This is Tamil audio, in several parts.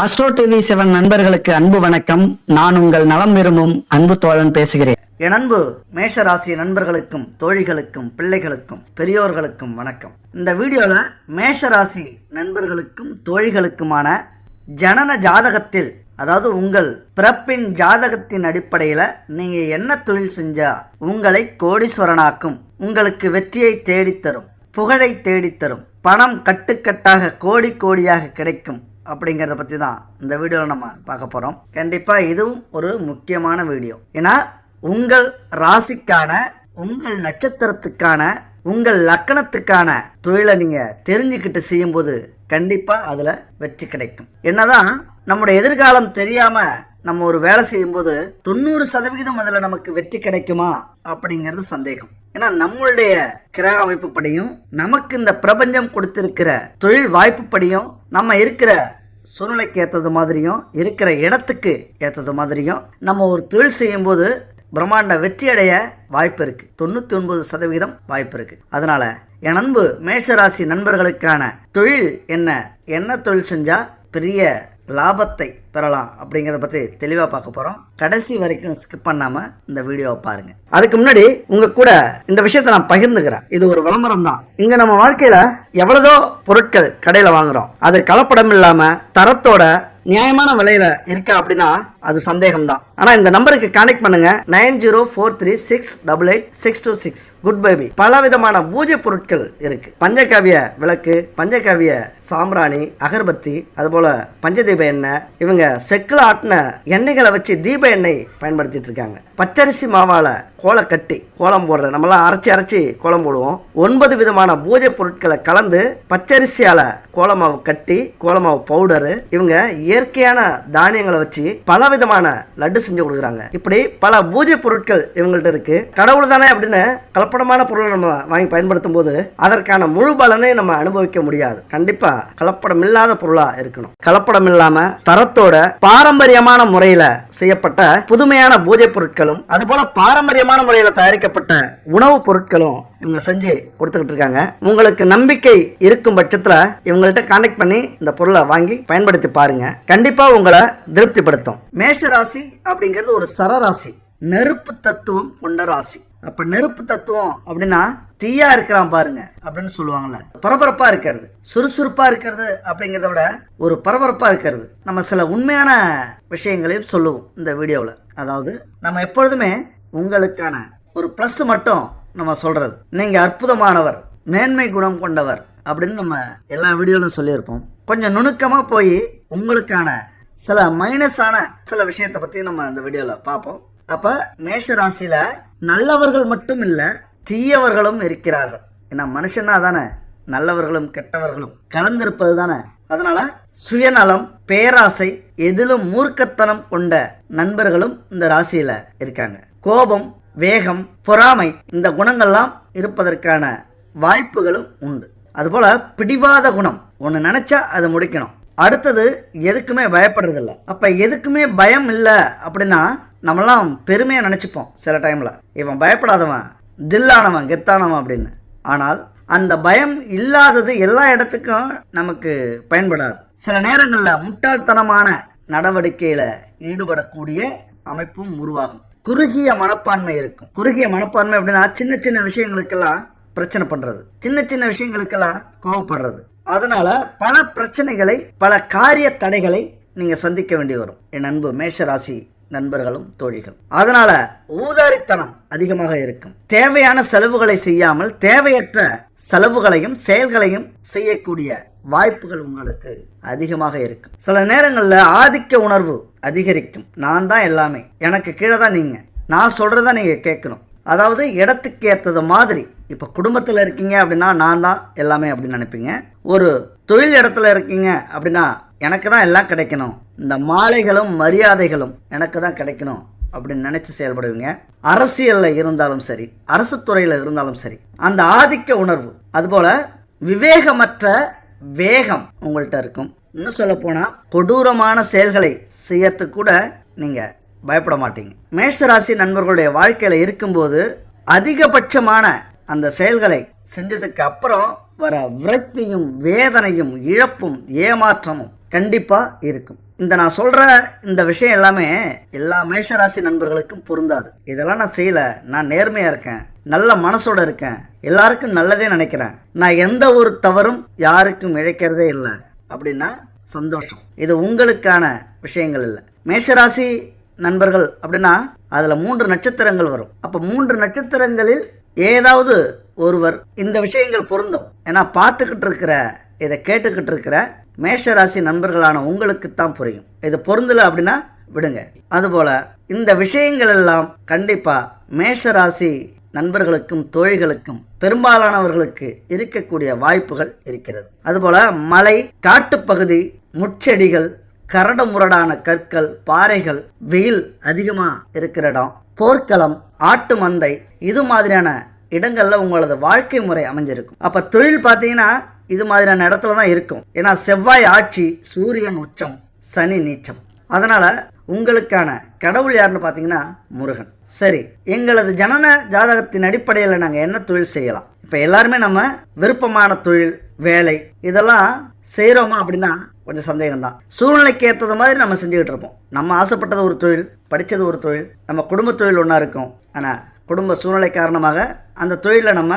அஸ்ட்ரோ டிவி செவன் நண்பர்களுக்கு அன்பு வணக்கம். நான் உங்கள் நலம் விரும்பும் அன்பு தோழன் பேசுகிறேன். என் அன்பு மேஷராசி நண்பர்களுக்கும் தோழிகளுக்கும் பிள்ளைகளுக்கும் பெரியோர்களுக்கும் வணக்கம். இந்த வீடியோல மேஷராசி நண்பர்களுக்கும் தோழிகளுக்குமான ஜனன ஜாதகத்தில் அதாவது உங்கள் பிறப்பின் ஜாதகத்தின் அடிப்படையில் நீங்க என்ன தொழில் செஞ்சா உங்களை கோடீஸ்வரனாக்கும் உங்களுக்கு வெற்றியை தேடித்தரும் புகழை தேடித்தரும் பணம் கட்டுக்கட்டாக கோடி கோடியாக கிடைக்கும் அப்படிங்கிறத பற்றி தான் இந்த வீடியோவில் நம்ம பார்க்க போகிறோம் கண்டிப்பாக இதுவும் ஒரு முக்கியமான வீடியோ. ஏன்னா உங்கள் ராசிக்கான உங்கள் நட்சத்திரத்துக்கான உங்கள் லக்கணத்துக்கான தொழிலை நீங்கள் தெரிஞ்சுக்கிட்டு செய்யும்போது கண்டிப்பாக அதில் வெற்றி கிடைக்கும். என்னதான் நம்முடைய எதிர்காலம் தெரியாமல் நம்ம ஒரு வேலை செய்யும்போது தொண்ணூறு சதவிகிதம் அதில் நமக்கு வெற்றி கிடைக்குமா அப்படிங்கிறது சந்தேகம். ஏன்னா நம்மளுடைய கிரக அமைப்புப்படியும் நமக்கு இந்த பிரபஞ்சம் கொடுத்திருக்கிற தொழில் வாய்ப்புப்படியும் நம்ம இருக்கிற சூழ்நிலைக்கு ஏற்றது மாதிரியும் இருக்கிற இடத்துக்கு ஏற்றது மாதிரியும் நம்ம ஒரு தொழில் செய்யும்போது பிரம்மாண்ட வெற்றி அடைய வாய்ப்பு இருக்கு. தொண்ணூற்றி ஒன்பது சதவிகிதம் வாய்ப்பு இருக்கு. அதனால என் அன்பு மேஷராசி நண்பர்களுக்கான தொழில் என்ன? என்ன தொழில் செஞ்சால் பெரிய லாபத்தை பெறலாம் அப்படிங்கிறத பற்றி தெளிவாக பார்க்க போகிறோம் கடைசி வரைக்கும் ஸ்கிப் பண்ணாமல் இந்த வீடியோவை பாருங்க. அதுக்கு முன்னாடி உங்கள் கூட இந்த விஷயத்தை நான் பகிர்ந்துக்கிறேன். இது ஒரு விளம்பரம் தான். இங்கே நம்ம வாழ்க்கையில் எவ்வளதோ பொருட்கள் கடையில் வாங்குகிறோம் அது கலப்படம் இல்லாமல் தரத்தோட நியாயமான விலையில இருக்கா அப்படின்னா அது சந்தேகம் தான் ஆனா இந்த நம்பருக்கு கனெக்ட் பண்ணுங்க. Nine zero four three six double eight six two six. Good baby பல விதமான பூஜை பொருட்கள் இருக்கு. பஞ்சகாவிய விளக்கு பஞ்சகாவிய சாம்பிராணி அகர்பத்தி அதுபோல பஞ்சதீப எண்ணெய். இவங்க செக்கில் ஆட்டின எண்ணெய்களை வச்சு தீப எண்ணெய் பயன்படுத்திட்டு இருக்காங்க. பச்சரிசி மாவால கோலை கட்டி கோலம் போடுற நம்மளாம் அரைச்சி அரைச்சி கோலம் போடுவோம். ஒன்பது விதமான பூஜை பொருட்களை கலந்து பச்சரிசியால கோலமாவு கட்டி கோலமாவு பவுடரு இவங்க இயற்கையான தானியங்களை வச்சு பல விதமான லட்டு செஞ்சு கொடுக்குறாங்க. இப்படி பல பூஜை பொருட்கள் இவங்கள்ட்ட இருக்கு. கடவுள் தானே அப்படின்னு கலப்படமான பொருளை நம்ம வாங்கி பயன்படுத்தும் போது அதற்கான முழு பலனை நம்ம அனுபவிக்க முடியாது. கண்டிப்பா கலப்படம் இல்லாத பொருளா இருக்கணும். கலப்படம் இல்லாம தரத்தோட பாரம்பரியமான முறையில செய்யப்பட்ட புதுமையான பூஜை பொருட்களும் அதுபோல பாரம்பரியமான முறையில தயாரிக்கப்பட்ட உணவுப் பொருட்களும் இவங்க செஞ்சு கொடுத்துக்கிட்டு இருக்காங்க. உங்களுக்கு நம்பிக்கை இருக்கும் பட்சத்தில் இவங்கள்ட்ட கான்டாக்ட் பண்ணி இந்த பொருளை வாங்கி பயன்படுத்தி பாருங்கள் கண்டிப்பாக உங்களை திருப்திப்படுத்தும். மேஷ ராசி அப்படிங்கிறது ஒரு சரராசி. நெருப்பு தத்துவம் கொண்ட ராசி. அப்ப நெருப்பு தத்துவம் அப்படின்னா தீயா இருக்கிறான் பாருங்க அப்படின்னு சொல்லுவாங்கல்ல. பரபரப்பா இருக்கிறது. சுறுசுறுப்பா இருக்கிறது அப்படிங்கிறத விட ஒரு பரபரப்பா இருக்கிறது. நம்ம சில உண்மையான விஷயங்களையும் சொல்லுவோம் இந்த வீடியோவில். அதாவது நம்ம எப்பொழுதுமே உங்களுக்கான ஒரு ப்ளஸ் மட்டும் நம்ம சொல்றது. நீங்க அற்புதமானவர் மேன்மை குணம் கொண்டவர் அப்படின்னு நம்ம எல்லா வீடியோலும் சொல்லியிருப்போம். கொஞ்சம் நுணுக்கமாக போய் உங்களுக்கான சில மைனஸான சில விஷயத்தை பத்தி நம்ம இந்த வீடியோல பார்ப்போம். அப்ப மேஷ ராசியில நல்லவர்கள் மட்டும் இல்ல தீயவர்களும் இருக்கிறார்கள். ஏன்னா மனுஷனா தானே நல்லவர்களும் கெட்டவர்களும் கலந்திருப்பது தானே. அதனால சுயநலம் பேராசை எதிலும் மூர்க்கத்தனம் கொண்ட நண்பர்களும் இந்த ராசியில இருக்காங்க. கோபம் வேகம் பொறாமை இந்த குணங்கள்லாம் இருப்பதற்கான வாய்ப்புகளும் உண்டு. அதுபோல பிடிவாத குணம் ஒன்று நினைச்சா அதை முடிக்கணும். அடுத்தது எதுக்குமே பயப்படுறதில்ல. அப்போ எதுக்குமே பயம் இல்லை அப்படின்னா நம்மலாம் பெருமையாக நினச்சிப்போம் சில டைமில் இவன் பயப்படாதவன் தில்லானவன் கெத்தானவன் அப்படின்னு. ஆனால் அந்த பயம் இல்லாதது எல்லா இடத்துக்கும் நமக்கு பயன்படாது. சில நேரங்களில் முட்டாள்தனமான நடவடிக்கையில் ஈடுபடக்கூடிய அமைப்பும் உருவாகும். குறுகிய மனப்பான்மை இருக்கும். குறுகிய மனப்பான்மை அப்படின்னா சின்ன சின்ன விஷயங்களுக்கெல்லாம் பிரச்சனை பண்ணுறது சின்ன சின்ன விஷயங்களுக்கெல்லாம் கோவப்படுறது. அதனால பல பிரச்சனைகளை பல காரிய தடைகளை நீங்க சந்திக்க வேண்டி வரும். என் அன்பு மேஷராசி நண்பர்களும் தோழிகள் அதனால ஊதாரித்தனம் அதிகமாக இருக்கும். தேவையான செலவுகளை செய்யாமல் தேவையற்ற செலவுகளையும் செயல்களையும் செய்யக்கூடிய வாய்ப்புகள் உங்களுக்கு அதிகமாக இருக்கும். சில நேரங்களில் ஆதிக்க உணர்வு அதிகரிக்கும். நான் தான் எல்லாமே. எனக்கு கீழே தான் நீங்கள் நான் சொல்கிறத நீங்கள் கேட்கணும். அதாவது இடத்துக்கு ஏற்றது மாதிரி இப்போ குடும்பத்தில் இருக்கீங்க அப்படின்னா நான் தான் எல்லாமே அப்படின்னு நினைப்பீங்க. ஒரு தொழில் இடத்துல இருக்கீங்க அப்படின்னா எனக்கு தான் எல்லாம் கிடைக்கணும். இந்த மாலைகளும் மரியாதைகளும் எனக்கு தான் கிடைக்கணும் அப்படின்னு நினச்சி செயல்படுவீங்க. அரசியலில் இருந்தாலும் சரி அரசு துறையில் இருந்தாலும் சரி அந்த ஆதிக்க உணர்வு அதுபோல் விவேகமற்ற வேகம் உங்கள்கிட்ட இருக்கும். இன்னும் சொல்ல போனால் கொடூரமான செயல்களை செய்யறதுக்கு கூட நீங்கள் பயப்பட மாட்டீங்க. மேஷராசி நண்பர்களுடைய வாழ்க்கையில் இருக்கும்போது அதிகபட்சமான அந்த செயல்களை செஞ்சதுக்கு அப்புறம் வர விரக்தியும் வேதனையும் இழப்பும் ஏமாற்றமும் கண்டிப்பாக இருக்கும். இந்த நான் சொல்கிற இந்த விஷயம் எல்லாமே எல்லா மேஷராசி நண்பர்களுக்கும் பொருந்தாது. இதெல்லாம் நான் செய்யலை. நான் நேர்மையாக இருக்கேன். நல்ல மனசோட இருக்கேன். எல்லாருக்கும் நல்லதே நினைக்கிறேன். நான் எந்த ஒரு தவறும் யாருக்கும் இழைக்கிறதே இல்லை. அப்படின்னா சந்தோஷம். இது உங்களுக்கான விஷயங்கள் இல்லை. மேஷராசி நண்பர்கள் அப்படின்னா அதில் மூன்று நட்சத்திரங்கள் வரும். அப்போ மூன்று நட்சத்திரங்களில் ஏதாவது ஒருவர் இந்த விஷயங்கள் பொருந்தும். ஏன்னா பார்த்துக்கிட்டு இருக்கிற இதை கேட்டுக்கிட்டு இருக்கிற மேஷராசி நண்பர்களான உங்களுக்கு தான் புரியும். இது பொருந்தலை அப்படின்னா விடுங்க. அதுபோல் இந்த விஷயங்கள் எல்லாம் கண்டிப்பாக மேஷராசி நண்பர்களுக்கும் தோழிகளுக்கும் பெரும்பாலானவர்களுக்கு இருக்கக்கூடிய வாய்ப்புகள் இருக்கிறது. அதுபோல மலை காட்டுப்பகுதி முட்செடிகள் கரடு முரடான கற்கள் பாறைகள் வெயில் அதிகமாக இருக்கிற இடம். போர்க்களம் ஆட்டு மந்தை இது மாதிரியான இடங்களில் உங்களது வாழ்க்கை முறை அமைஞ்சிருக்கும். அப்போ தொழில் பார்த்தீங்கன்னா இது மாதிரியான இடத்துல தான் இருக்கும். ஏன்னா செவ்வாய் ஆட்சி சூரியன் உச்சம் சனி நீச்சம். அதனால் உங்களுக்கான கடவுள் யாருன்னு பார்த்தீங்கன்னா முருகன். சரி எங்களது ஜனன ஜாதகத்தின் அடிப்படையில் நாங்கள் என்ன தொழில் செய்யலாம்? இப்போ எல்லாருமே நம்ம விருப்பமான தொழில் வேலை இதெல்லாம் செய்கிறோமா அப்படின்னா கொஞ்சம் சந்தேகம் தான் சூழ்நிலைக்கு ஏற்றது மாதிரி நம்ம செஞ்சுக்கிட்டு இருப்போம். நம்ம ஆசைப்பட்டது ஒரு தொழில் படித்தது ஒரு தொழில் நம்ம குடும்ப தொழில் ஒன்றா இருக்கும். ஆனால் குடும்ப சூழ்நிலை காரணமாக அந்த தொழிலில் நம்ம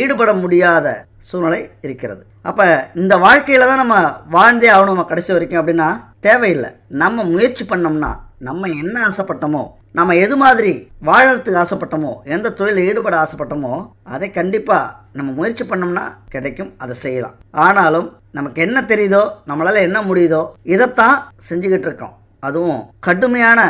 ஈடுபட முடியாத சூழ்நிலை இருக்கிறது. அப்போ இந்த வாழ்க்கையில் தான் நம்ம வாழ்ந்தே ஆகணும் நம்ம கடைசி வரைக்கும் அப்படின்னா தேவையில்லை. நம்ம முயற்சி பண்ணோம்னா நம்ம என்ன ஆசைப்பட்டோமோ நம்ம எது மாதிரி வாழறதுக்கு ஆசைப்பட்டோமோ எந்த தொழிலில் ஈடுபட ஆசைப்பட்டோமோ அதை கண்டிப்பாக நம்ம முயற்சி பண்ணோம்னா கிடைக்கும் அதை செய்யலாம். ஆனாலும் நமக்கு என்ன தெரியுதோ நம்மளால் என்ன முடியுதோ இதைத்தான் செஞ்சுக்கிட்டு இருக்கோம். அதுவும் கடுமையான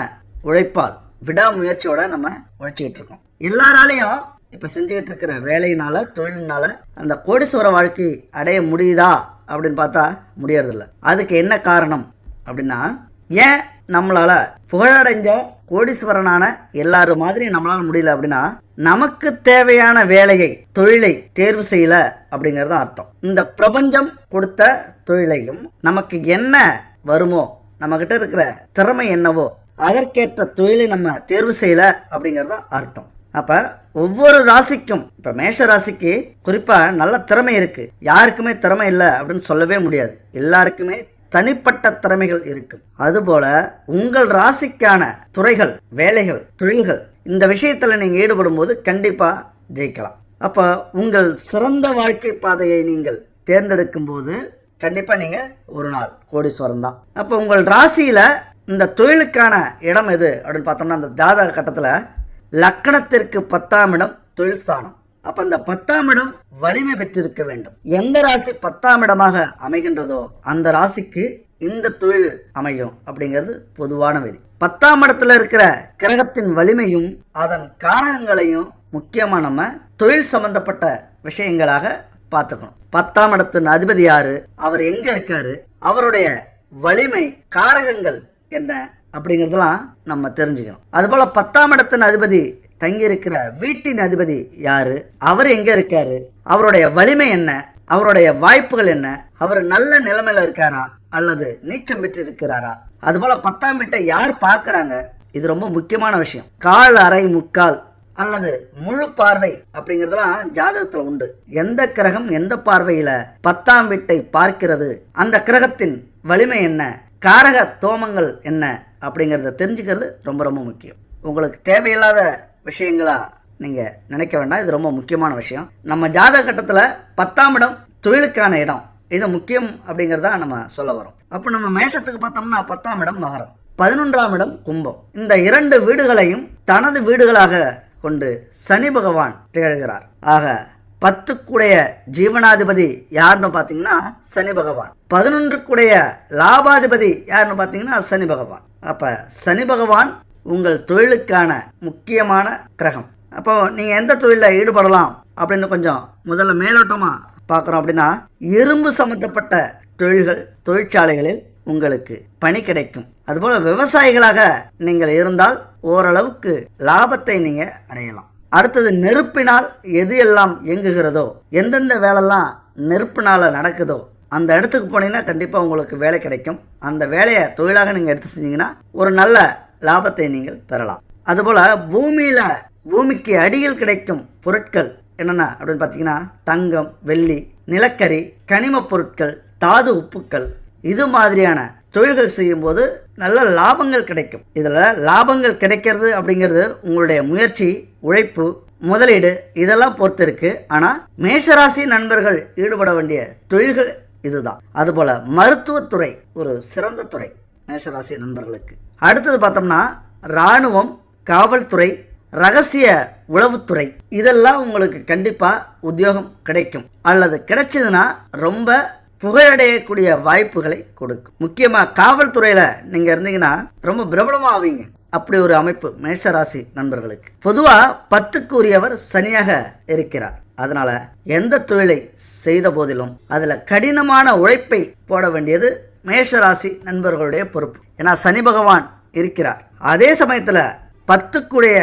உழைப்பால் விடாமுயற்சியோட நம்ம உழைச்சிக்கிட்டு இருக்கோம். எல்லாராலையும் இப்போ செஞ்சுக்கிட்டு இருக்கிற வேலையினால தொழிலினால அந்த கோடீஸ்வர வாழ்க்கை அடைய முடியுதா அப்படின்னு பார்த்தா முடியறதில்ல. அதுக்கு என்ன காரணம் அப்படின்னா ஏன் நம்மளால் புகழடைஞ்ச கோடீஸ்வரனான எல்லாரும் மாதிரி நம்மளால முடியல அப்படின்னா நமக்கு தேவையான வேலையை தொழிலை தேர்வு செய்யல அப்படிங்கிறது அர்த்தம். இந்த பிரபஞ்சம் கொடுத்த தொழிலையும் நமக்கு என்ன வருமோ நம்மக்கிட்ட இருக்கிற திறமை என்னவோ அதற்கேற்ற தொழிலை நம்ம தேர்வு செய்யல அப்படிங்கிறது அர்த்தம். அப்ப ஒவ்வொரு ராசிக்கும் இப்ப மேஷ ராசிக்கு குறிப்பா நல்ல திறமை இருக்கு. யாருக்குமே திறமை இல்லை அப்படின்னு சொல்லவே முடியாது. எல்லாருக்குமே தனிப்பட்ட திறமைகள் இருக்கும். அதுபோல உங்கள் ராசிக்கான துறைகள் வேலைகள் தொழில்கள் இந்த விஷயத்தில் நீங்கள் ஈடுபடும் போது கண்டிப்பாக ஜெயிக்கலாம். அப்போ உங்கள் சிறந்த வாழ்க்கை பாதையை நீங்கள் தேர்ந்தெடுக்கும் போது கண்டிப்பாக நீங்கள் ஒரு நாள் கோடீஸ்வரம் தான். அப்போ உங்கள் ராசியில் இந்த தொழிலுக்கான இடம் எது? அப்படின்னு பார்த்தோம்னா அந்த ஜாதக கட்டத்தில் லக்கணத்திற்கு பத்தாம் இடம் தொழில் ஸ்தானம். அப்ப இந்த பத்தாம் இடம் வலிமை பெற்றிருக்க வேண்டும். எந்த ராசி பத்தாம் இடமாக அமைகின்றதோ அந்த ராசிக்கு இந்த தொழில் அமையும் அப்படிங்கிறது பொதுவான விதி. பத்தாம் இடத்துல இருக்கிற கிரகத்தின் வலிமையும் அதன் காரகங்களையும் முக்கியமா நம்ம தொழில் சம்பந்தப்பட்ட விஷயங்களாக பார்த்துக்கணும். பத்தாம் இடத்தின் அதிபதி யாரு? அவர் எங்க இருக்காரு? அவருடைய வலிமை காரகங்கள் என்ன அப்படிங்கிறதெல்லாம் நம்ம தெரிஞ்சுக்கணும். அதுபோல பத்தாம் இடத்தின் அதிபதி தங்கி இருக்கிற வீட்டின் அதிபதி யாரு? அவர் எங்க இருக்காரு? அவருடைய வலிமை என்ன? அவருடைய வாய்ப்புகள் என்ன? அவர் நல்ல நிலைமையில இருக்காரா? அல்லது நீச்சம் பெற்று இருக்கிறாரா அதுபோல பத்தாம் வீட்டை யார் பார்க்குறாங்க? இது ரொம்ப முக்கியமான விஷயம். கால் அரை முக்கால் அல்லது முழு பார்வை அப்படிங்கிறதுலாம் ஜாதகத்துல உண்டு. எந்த கிரகம் எந்த பார்வையில பத்தாம் வீட்டை பார்க்கிறது? அந்த கிரகத்தின் வலிமை என்ன? காரக தோமங்கள் என்ன? அப்படிங்கிறத தெரிஞ்சுக்கிறது ரொம்ப ரொம்ப முக்கியம். உங்களுக்கு தேவையில்லாத விஷயங்களா நீங்கள் நினைக்க வேண்டாம். இது ரொம்ப முக்கியமான விஷயம். நம்ம ஜாதக கட்டத்தில் பத்தாம் இடம் தொழிலுக்கான இடம். இது முக்கியம் அப்படிங்கிறதா நம்ம சொல்ல வரோம். அப்போ நம்ம மேஷத்துக்கு பார்த்தோம்னா பத்தாம் இடம் மகரம் பதினொன்றாம் இடம் கும்பம். இந்த இரண்டு வீடுகளையும் தனது வீடுகளாக கொண்டு சனி பகவான் திகழ்கிறார். ஆக பத்துக்குடைய ஜீவனாதிபதி யாருன்னு பார்த்தீங்கன்னா சனி பகவான். பதினொன்றுக்குடைய லாபாதிபதி யாருன்னு பார்த்தீங்கன்னா சனி பகவான். அப்போ சனி பகவான் உங்கள் தொழிலுக்கான முக்கியமான கிரகம். அப்போ நீங்கள் எந்த தொழிலில் ஈடுபடலாம் அப்படின்னு கொஞ்சம் முதல்ல மேலோட்டமாக பார்க்குறோம் அப்படின்னா இரும்பு சம்மந்தப்பட்ட தொழில்கள் தொழிற்சாலைகளில் உங்களுக்கு பணி கிடைக்கும். அதுபோல் விவசாயிகளாக நீங்கள் இருந்தால் ஓரளவுக்கு லாபத்தை நீங்கள் அடையலாம். அடுத்தது நெருப்பினால் எது எல்லாம் இயங்குகிறதோ எந்தெந்த வேலைலாம் நெருப்பினால் நடக்குதோ அந்த இடத்துக்கு போனீங்கன்னா கண்டிப்பாக உங்களுக்கு வேலை கிடைக்கும். அந்த வேலையை தொழிலாக நீங்கள் எடுத்து செஞ்சீங்கன்னா ஒரு நல்ல லாபத்தை நீங்கள் பெறலாம். அதுபோல் பூமியில் பூமிக்கு அடியில் கிடைக்கும் பொருட்கள் என்னென்ன அப்படின்னு பார்த்தீங்கன்னா தங்கம் வெள்ளி நிலக்கரி கனிமப் பொருட்கள் தாது உப்புக்கள். இது மாதிரியான தொழில்கள் செய்யும்போது நல்ல லாபங்கள் கிடைக்கும். இதில் லாபங்கள் கிடைக்கிறது அப்படிங்கிறது உங்களுடைய முயற்சி உழைப்பு முதலீடு இதெல்லாம் பொறுத்து இருக்குது ஆனால் மேஷராசி நண்பர்கள் ஈடுபட வேண்டிய தொழில்கள் இதுதான். அதுபோல் மருத்துவத்துறை ஒரு சிறந்த துறை மேஷராசி நண்பர்களுக்கு. அடுத்தது பார்த்தோம்னா இராணுவம் காவல்துறை ரகசிய உளவுத்துறை. இதெல்லாம் உங்களுக்கு கண்டிப்பாக உத்தியோகம் கிடைக்கும். அல்லது கிடைச்சதுன்னா ரொம்ப புகழடையக்கூடிய வாய்ப்புகளை கொடுக்கும். முக்கியமாக காவல்துறையில் நீங்கள் இருந்தீங்கன்னா ரொம்ப பிரபலமாக ஆவீங்க. அப்படி ஒரு அமைப்பு மேஷராசி நண்பர்களுக்கு. பொதுவாக பத்துக்கு உரியவர் சனியாக இருக்கிறார். அதனால் எந்த தொழிலை செய்த போதிலும் அதில் கடினமான உழைப்பை போட வேண்டியது மேஷராசி நண்பர்களுடைய பொறுப்பு. ஏன்னா சனி பகவான் இருக்கிறார். அதே சமயத்தில் பத்துக்குடைய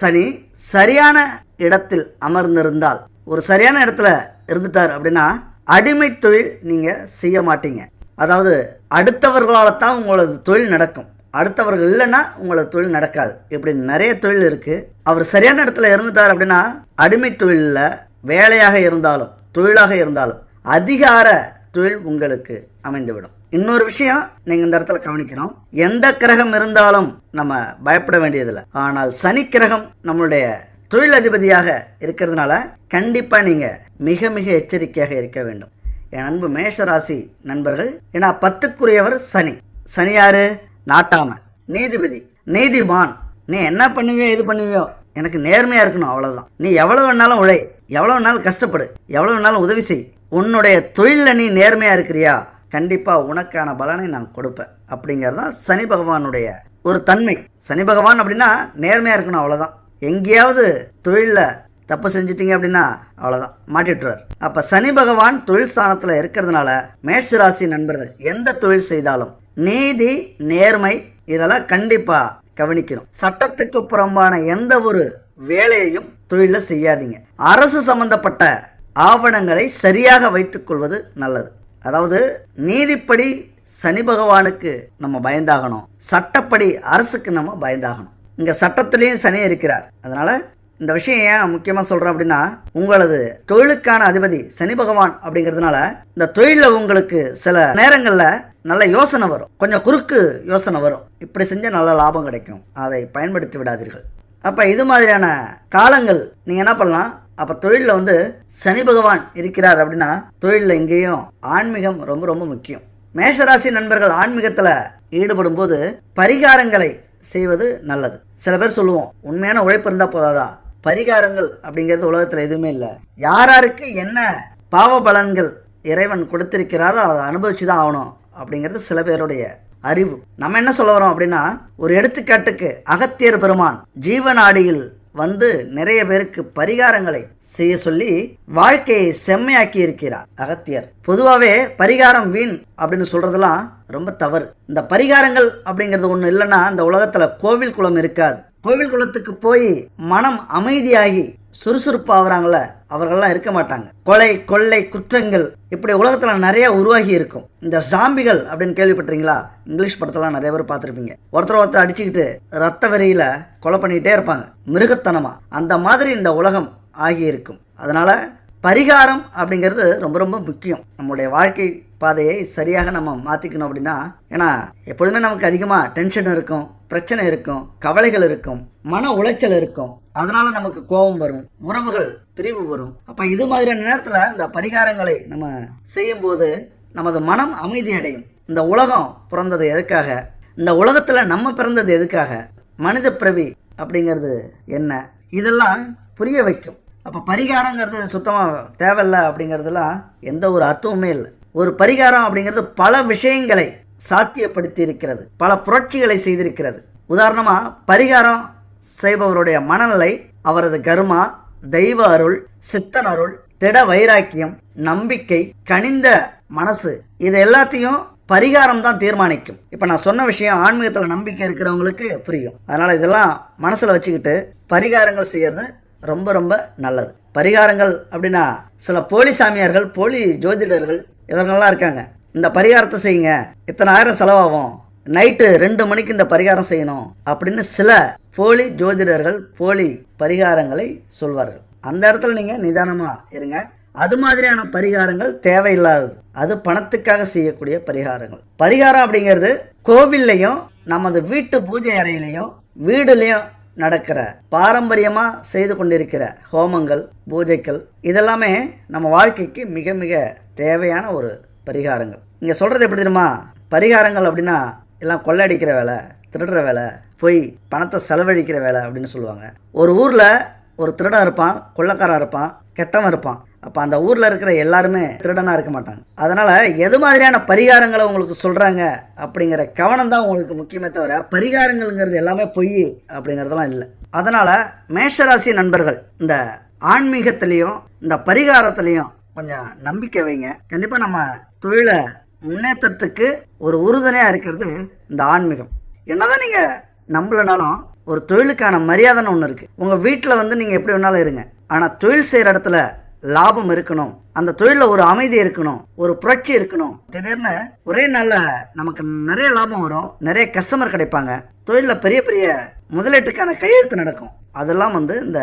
சனி சரியான இடத்தில் அமர்ந்திருந்தால் ஒரு சரியான இடத்துல இருந்துட்டார் அப்படின்னா அடிமை தொழில் நீங்கள் செய்ய மாட்டீங்க. அதாவது அடுத்தவர்களால் தான் உங்களது தொழில் நடக்கும். அடுத்தவர்கள் இல்லைன்னா உங்களது தொழில் நடக்காது. இப்படி நிறைய தொழில் இருக்குது அவர் சரியான இடத்துல இருந்துட்டார் அப்படின்னா அடிமை தொழிலில் வேலையாக இருந்தாலும் தொழிலாக இருந்தாலும் அதிகார தொழில் உங்களுக்கு அமைந்துவிடும். இன்னொரு விஷயம் நீங்கள் இந்த இடத்துல கவனிக்கணும். எந்த கிரகம் இருந்தாலும் நம்ம பயப்பட வேண்டியதில்லை. ஆனால் சனி கிரகம் நம்மளுடைய தொழிலதிபதியாக இருக்கிறதுனால கண்டிப்பாக நீங்கள் மிக மிக எச்சரிக்கையாக இருக்க வேண்டும். என் அன்பு மேஷராசி நண்பர்கள் ஏன்னா பத்துக்குரியவர் சனி. சனி யாரு? நாட்டாம. நீதிபதி. நீதிமான். நீ என்ன பண்ணுவியோ இது பண்ணுவியோ எனக்கு நேர்மையாக இருக்கணும் அவ்வளோதான் நீ எவ்வளோ வேணாலும் உழை எவ்வளோ வேணாலும் கஷ்டப்படு எவ்வளோ வேணாலும் உதவி செய். உன்னுடைய தொழிலில் நீ நேர்மையாக இருக்கிறியா? கண்டிப்பாக உனக்கான பலனை நான் கொடுப்பேன். அப்படிங்கிறது தான் சனி பகவானுடைய ஒரு தன்மை. சனி பகவான் அப்படின்னா நேர்மையாக இருக்கணும் அவ்வளோதான் எங்கேயாவது தொழிலில் தப்பு செஞ்சிட்டிங்க அப்படின்னா அவ்வளோதான் மாட்டிட்டுறார். அப்போ சனி பகவான் தொழில் ஸ்தானத்தில் இருக்கிறதுனால மேஷ ராசி நண்பர்கள் எந்த தொழில் செய்தாலும் நீதி நேர்மை இதெல்லாம் கண்டிப்பாக கவனிக்கணும். சட்டத்துக்கு புறம்பான எந்த ஒரு வேலையையும் தொழிலில் செய்யாதீங்க. அரசு சம்பந்தப்பட்ட ஆவணங்களை சரியாக வைத்துக்கொள்வது நல்லது. அதாவது நீதிப்படி சனி பகவானுக்கு நம்ம பயந்தாகணும். சட்டப்படி அரசுக்கு நம்ம பயந்தாகணும். இங்கே சட்டத்திலையும் சனி இருக்கிறார். அதனால் இந்த விஷயம் ஏன் முக்கியமாக சொல்கிறேன் அப்படின்னா உங்களது தொழிலுக்கான அதிபதி சனி பகவான் அப்படிங்கிறதுனால இந்த தொழிலில் உங்களுக்கு சில நேரங்களில் நல்ல யோசனை வரும். கொஞ்சம் குறுக்கு யோசனை வரும். இப்படி செஞ்சால் நல்ல லாபம் கிடைக்கும். அதை பயன்படுத்தி விடாதீர்கள். அப்போ இது மாதிரியான காலங்கள் நீங்கள் என்ன பண்ணலாம்? அப்போ தொழிலில் வந்து சனி பகவான் இருக்கிறார் அப்படின்னா தொழிலில் இங்கேயும் ஆன்மீகம் ரொம்ப ரொம்ப முக்கியம். மேஷராசி நண்பர்கள் ஆன்மீகத்தில் ஈடுபடும் போது பரிகாரங்களை செய்வது நல்லது. சில பேர் சொல்லுவோம் உண்மையான உழைப்பு இருந்தால் போதாதா? பரிகாரங்கள் அப்படிங்கிறது உலகத்தில் எதுவுமே இல்லை. யாராருக்கு என்ன பாவ பலன்கள் இறைவன் கொடுத்திருக்கிறாரோ அதை அனுபவிச்சு தான் ஆகணும். அப்படிங்கிறது சில பேருடைய அறிவு. நம்ம என்ன சொல்ல வரோம் அப்படின்னா ஒரு எடுத்துக்காட்டுக்கு அகத்தியர் பெருமான் ஜீவநாடியில் வந்து நிறைய பேருக்கு பரிகாரங்களை செய்ய சொல்லி வாழ்க்கையை செம்மையாக்கி இருக்கிறார் அகத்தியர். பொதுவாகவே பரிகாரம் வீண் அப்படின்னு சொல்றதெல்லாம் ரொம்ப தவறு. இந்த பரிகாரங்கள் அப்படிங்கிறது ஒன்று இல்லைன்னா இந்த உலகத்தில் கோவில் குளம் இருக்காது. கோவில் குளத்துக்கு போய் மனம் அமைதியாகி சுறுசுறுப்பாகிறாங்கள அவர்கள்லாம் இருக்க மாட்டாங்க. கொலை கொள்ளை குற்றங்கள் இப்படி உலகத்தில் நிறைய உருவாகி இருக்கும். இந்த ஜாம்பிகள் அப்படின்னு கேள்விப்பட்டீங்களா இங்கிலீஷ் படத்தெல்லாம் நிறைய பேர் பார்த்துருப்பீங்க. ஒருத்தர் ஒருத்தர் அடிச்சுக்கிட்டு ரத்த வெறியில் கொலை பண்ணிக்கிட்டே இருப்பாங்க. மிருகத்தனமாக அந்த மாதிரி இந்த உலகம் ஆகி இருக்கும் பரிகாரம் அப்படிங்கிறது ரொம்ப ரொம்ப முக்கியம். நம்முடைய வாழ்க்கை பாதையை சரியாக நம்ம மாற்றிக்கணும் அப்படின்னா ஏன்னா எப்பொழுதுமே நமக்கு அதிகமாக டென்ஷன் இருக்கும் பிரச்சனை இருக்கும் கவலைகள் இருக்கும் மன உளைச்சல் இருக்கும். அதனால் நமக்கு கோபம் வரும் உறவுகள் பிரிவு வரும். அப்போ இது மாதிரியான நேரத்தில் இந்த பரிகாரங்களை நம்ம செய்யும்போது நமது மனம் அமைதி அடையும் இந்த உலகம் பிறந்தது எதுக்காக? இந்த உலகத்தில் நம்ம பிறந்தது எதுக்காக? மனித பிறவி அப்படிங்கிறது என்ன? இதெல்லாம் புரிய வைக்கும். அப்போ பரிகாரங்கிறது சுத்தமாக தேவையில்லை அப்படிங்கிறதுலாம் எந்த ஒரு அர்த்தமுமே இல்லை. ஒரு பரிகாரம் அப்படிங்கிறது பல விஷயங்களை சாத்தியப்படுத்தி இருக்கிறது பல புரட்சிகளை செய்திருக்கிறது. உதாரணமாக பரிகாரம் செய்பவருடைய மனநிலை அவரது கர்மா தெய்வ அருள் சித்தன் அருள் திட வைராக்கியம் நம்பிக்கை கனிந்த மனசு இது எல்லாத்தையும் பரிகாரம் தான் தீர்மானிக்கும். இப்போ நான் சொன்ன விஷயம் ஆன்மீகத்தில் நம்பிக்கை இருக்கிறவங்களுக்கு புரியும். அதனால் இதெல்லாம் மனசில் வச்சுக்கிட்டு பரிகாரங்கள் செய்யறது ரொம்ப ரொம்ப நல்லது. பரிகாரங்கள் அப்படின்னா சில போலி சாமியார்கள் போலி ஜோதிடர்கள் இவர்கள்லாம் இருக்காங்க. இந்த பரிகாரத்தை செய்யுங்க. இத்தனை ஆயிரம் செலவாகும். நைட்டு ரெண்டு மணிக்கு இந்த பரிகாரம் செய்யணும் அப்படின்னு சில போலி ஜோதிடர்கள் போலி பரிகாரங்களை சொல்வார்கள். அந்த இடத்துல நீங்கள் நிதானமாக இருங்க. அது மாதிரியான பரிகாரங்கள் தேவையில்லாதது. அது பணத்துக்காக செய்யக்கூடிய பரிகாரங்கள். பரிகாரம் அப்படிங்கிறது கோவில்லையும் நமது வீட்டு பூஜை அறையிலையும் வீடுலேயும் நடக்கிற பாரம்பரியமாக செய்து கொண்டிருக்கிற ஹோமங்கள் பூஜைகள் இதெல்லாமே நம்ம வாழ்க்கைக்கு மிக மிக தேவையான ஒரு பரிகாரங்கள். இங்கே சொல்கிறது எப்படி தெரியுமா? பரிகாரங்கள் அப்படின்னா எல்லாம் கொள்ளடிக்கிற வேலை திருடுற வேலை போய் பணத்தை செலவழிக்கிற வேலை அப்படின்னு சொல்லுவாங்க. ஒரு ஊரில் ஒரு திருடன் இருப்பான் கொள்ளக்காரன் இருப்பான் கெட்டவன் இருப்பான். அப்போ அந்த ஊரில் இருக்கிற எல்லாருமே திருடனாக இருக்க மாட்டாங்க. அதனால் எது மாதிரியான பரிகாரங்களை உங்களுக்கு சொல்கிறாங்க அப்படிங்கிற கவனம் தான் உங்களுக்கு முக்கியமே தவிர பரிகாரங்கள்ங்கிறது எல்லாமே பொய் அப்படிங்கிறதெல்லாம் இல்லை. அதனால் மேஷராசி நண்பர்கள் இந்த ஆன்மீகத்திலையும் இந்த பரிகாரத்திலையும் கொஞ்சம் நம்பிக்கை வைங்க. கண்டிப்பாக நம்ம தொழிலை முன்னேற்றத்துக்கு ஒரு உறுதுணையாக இருக்கிறது இந்த ஆன்மீகம். என்னதான் நீங்கள் நம்பலனாலும் ஒரு தொழிலுக்கான மரியாதைன்னு ஒன்று இருக்குது உங்கள் வீட்டில் வந்து நீங்கள் எப்படி வேணாலும் இருங்க. ஆனால் தொழில் செய்கிற இடத்துல லாபம் இருக்கணும். அந்த தொழிலில் ஒரு அமைதி இருக்கணும். ஒரு புரட்சி இருக்கணும். திடீர்னு ஒரே நாளில் நமக்கு நிறைய லாபம் வரும். நிறைய கஸ்டமர் கிடைப்பாங்க. தொழிலில் பெரிய பெரிய முதலீட்டுக்கான கையெழுத்து நடக்கும். அதெல்லாம் வந்து இந்த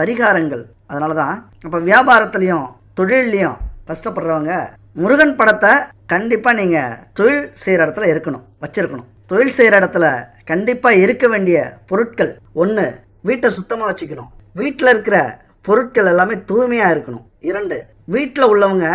பரிகாரங்கள். அதனால தான் இப்போ வியாபாரத்துலேயும் தொழில்லையும் கஷ்டப்படுறவங்க முருகன் படத்தை கண்டிப்பாக நீங்கள் தொழில் செய்கிற இடத்துல இருக்கணும். வச்சிருக்கணும். தொழில் செய்கிற இடத்துல கண்டிப்பாக இருக்க வேண்டிய பொருட்கள் ஒன்று வீட்டை சுத்தமாக வச்சுக்கணும். வீட்டில் இருக்கிற பொருட்கள் எல்லாமே தூய்மையாக இருக்கணும். இரண்டு வீட்டில் உள்ளவங்க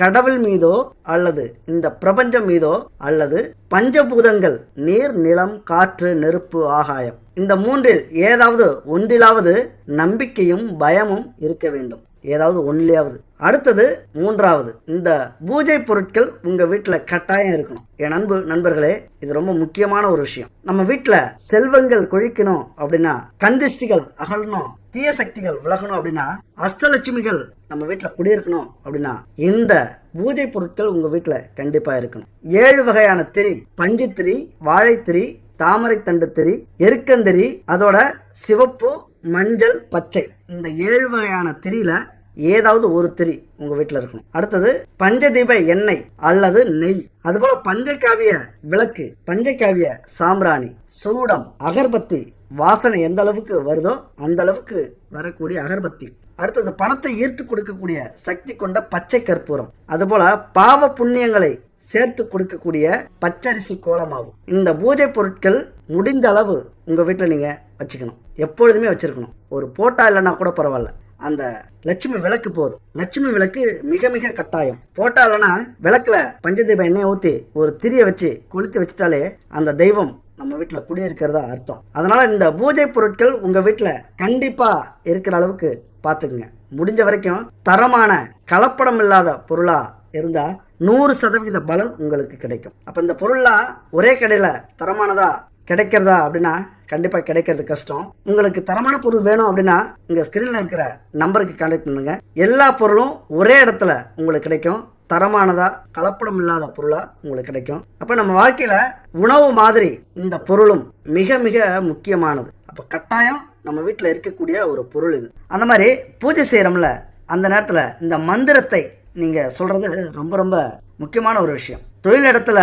கடவுள் மீதோ அல்லது இந்த பிரபஞ்சம் மீதோ அல்லது பஞ்சபூதங்கள் நீர் நிலம் காற்று நெருப்பு ஆகாயம். இந்த மூன்றில் ஏதாவது ஒன்றிலாவது நம்பிக்கையும் பயமும் இருக்க வேண்டும். ஏதாவது ஒன்றிலாவது அடுத்தது மூன்றாவது. இந்த பூஜை பொருட்கள் உங்கள் வீட்டில் கட்டாயம் இருக்கணும். என் அன்பு நண்பர்களே இது ரொம்ப முக்கியமான ஒரு விஷயம். நம்ம வீட்டில் செல்வங்கள் கொழிக்கணும் அப்படின்னா கந்திஷ்டிகள் அகலணும் தீய சக்திகள் விலகணும் அப்படின்னா அஷ்டலட்சுமிகள் நம்ம வீட்டில் குடியிருக்கணும் அப்படின்னா இந்த பூஜை பொருட்கள் உங்கள் வீட்டில் கண்டிப்பாக இருக்கணும். ஏழு வகையான திரி. பஞ்சுத்திரி வாழைத்திரி தாமரை தண்டு திரி எருக்கந்திரி அதோட சிவப்பு மஞ்சள் பச்சை. இந்த ஏழு வகையான திரியில ஏதாவது ஒரு திரி உங்க வீட்டில் இருக்கணும். அடுத்தது பஞ்சதீப எண்ணெய் அல்லது நெய். அதுபோல பஞ்சகாவிய விளக்கு பஞ்சகாவிய சாம்பிராணி சூடம் அகர்பத்தி. வாசனை எந்த அளவுக்கு வருதோ அந்த அளவுக்கு வரக்கூடிய அகர்பத்தி. அடுத்தது பணத்தை ஈர்த்து கொடுக்கக்கூடிய சக்தி கொண்ட பச்சை கற்பூரம். அதுபோல பாவ புண்ணியங்களை சேர்த்து கொடுக்கக்கூடிய பச்சரிசி கோலமாகும் இந்த பூஜை பொருட்கள் முடிந்த அளவு உங்க வீட்டில் நீங்க வச்சுக்கணும். எப்பொழுதுமே வச்சிருக்கணும். ஒரு போட்டா இல்லைன்னா கூட பரவாயில்ல. அந்த லட்சுமி விளக்கு போதும். லட்சுமி விளக்கு மிக மிக கட்டாயம். போட்டாலன்னா விளக்குல பஞ்சதீப எண்ணெய் ஊற்றி ஒரு திரியை வச்சு கொளுத்தி வச்சுட்டாலே அந்த தெய்வம் நம்ம வீட்டில் குடியிருக்கிறதா அர்த்தம். அதனால இந்த பூஜை பொருட்கள் உங்க வீட்டில் கண்டிப்பா இருக்கிற அளவுக்கு பார்த்துக்குங்க முடிஞ்ச வரைக்கும் தரமான கலப்படம் இல்லாத பொருளா இருந்தா நூறு சதவீத பலன் உங்களுக்கு கிடைக்கும். அப்போ இந்த பொருள்லாம் ஒரே கடையில் தரமானதா கிடைக்கிறதா அப்படின்னா கண்டிப்பாக கிடைக்கிறது கஷ்டம். உங்களுக்கு தரமான பொருள் வேணும் அப்படின்னா இங்கே ஸ்க்ரீனில் இருக்கிற நம்பருக்கு கான்டாக்ட் பண்ணுங்கள் எல்லா பொருளும் ஒரே இடத்துல உங்களுக்கு கிடைக்கும். தரமானதாக கலப்படம் இல்லாத பொருளாக உங்களுக்கு கிடைக்கும். அப்போ நம்ம வாழ்க்கையில் உணவு மாதிரி இந்த பொருளும் மிக மிக முக்கியமானது. அப்போ கட்டாயம் நம்ம வீட்டில் இருக்கக்கூடிய ஒரு பொருள் இது. அந்த மாதிரி பூஜை செய்கிறோம்ல அந்த நேரத்தில் இந்த மந்திரத்தை நீங்கள் சொல்கிறது ரொம்ப ரொம்ப முக்கியமான ஒரு விஷயம். தொழில் இடத்துல